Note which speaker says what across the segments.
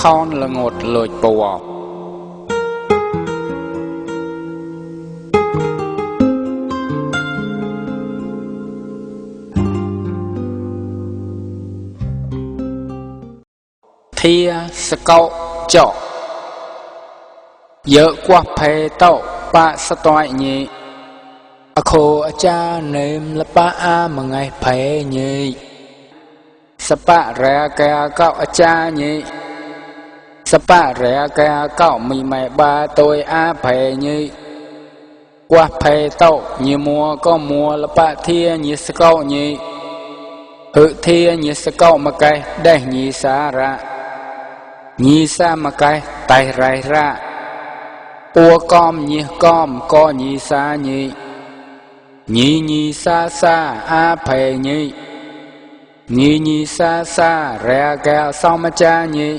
Speaker 1: ខោនល្ងត់លួចពវធាសកោចោយើកវភេតោបាសតយញីអខោអាចារ្យនេមលបាអាមងៃភេញីសបៈរៈកែកោអាចារ្យញី សបៈរៈកែកោមីម៉ែបាតួយអាភេញីកវភេតោញីមួក៏មួលបធាញីសកោញីហឹធាញីសកោមកែដេះញីសារៈញីសាមកែតៃរៃរៈពួកំញីកំក៏ញីសាញីញីញីសាសាអាភេញីញីញីសាសារែកែសមចាញី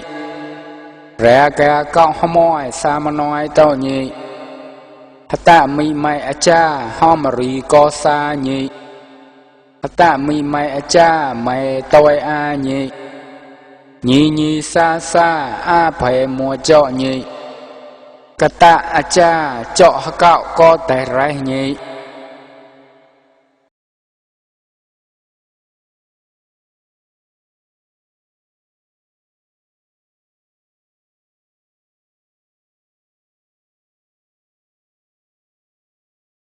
Speaker 1: រែកែកោហមយសាមណយតោញីហតមីម៉ៃអាចាហមរីកោសាញីហតមីម៉ៃអាចាម៉ែតយអាញីញីញីសាសាអាភេមួចោញីកតអចាចោហកោក៏តែរ៉េញី